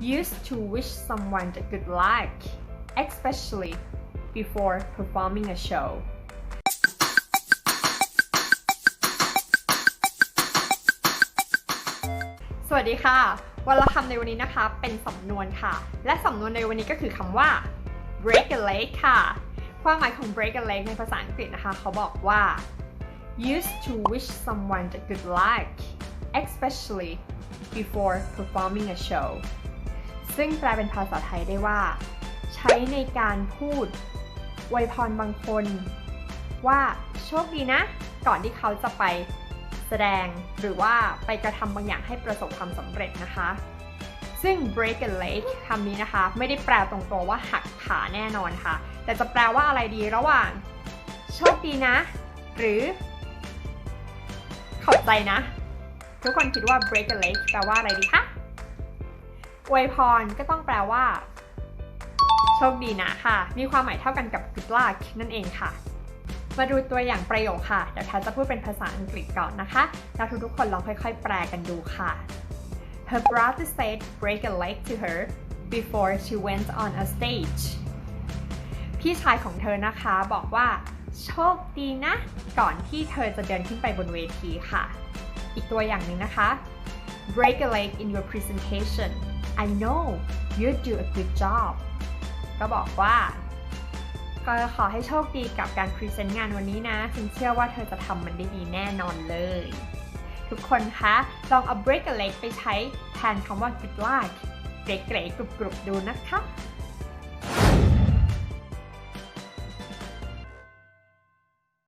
used to wish someone the good luck especially before performing a show สวัสดีค่ะวลคำในวันนี้นะคะ เป็นสำนวนค่ะ และสำนวนในวันนี้ก็คือคำว่า break a leg ค่ะ ความหมายของ break a leg ในภาษาอังกฤษนะคะ เขาบอกว่า used to wish someone the good luck especially before performing a show ซึ่งแปลเป็นภาษาไทยได้ว่า ใช้ในการพูดอวยพรบางคน ว่าโชคดีนะ ก่อนที่เขาจะไปแสดงหรือว่าไปกระทำบางอย่างให้ประสบความสำเร็จนะคะ ซึ่ง break a leg คำนี้นะคะ ไม่ได้แปลตรงตัวว่าหักขาแน่นอนค่ะ แต่จะแปลว่าอะไรดีระหว่าง โชคดีนะ หรือ ขอบใจนะ ทุกคนคิดว่า break a leg แปลว่าอะไรดีคะ อวยพรก็ต้องแปลว่า โชคดีนะค่ะ มีความหมายเท่ากันกับ good luck นั่นเองค่ะ มาดูตัวอย่างประโยคค่ะ เดี๋ยวแพทจะพูดเป็นภาษาอังกฤษก่อนนะคะ แล้วทุกๆคนลองค่อยๆ แปลกันดูค่ะ Her brother said break a leg to her before she went on a stage พี่ชายของเธอนะคะบอกว่า โชคดีนะ ก่อนที่เธอจะเดินขึ้นไปบนเวทีค่ะ อีกตัวอย่างหนึ่งนะคะ break a leg in your presentation I know you do a good job ก็บอกว่าก็ขอให้โชคดีกับการพรีเซนต์งานวันนี้นะ ฉันเชื่อว่าเธอจะทำมันได้ดีแน่นอนเลย ทุกคนคะ ลองเอา break a leg ไปใช้แทนคำว่า good luck เก๋ๆกรุบๆดูนะคะ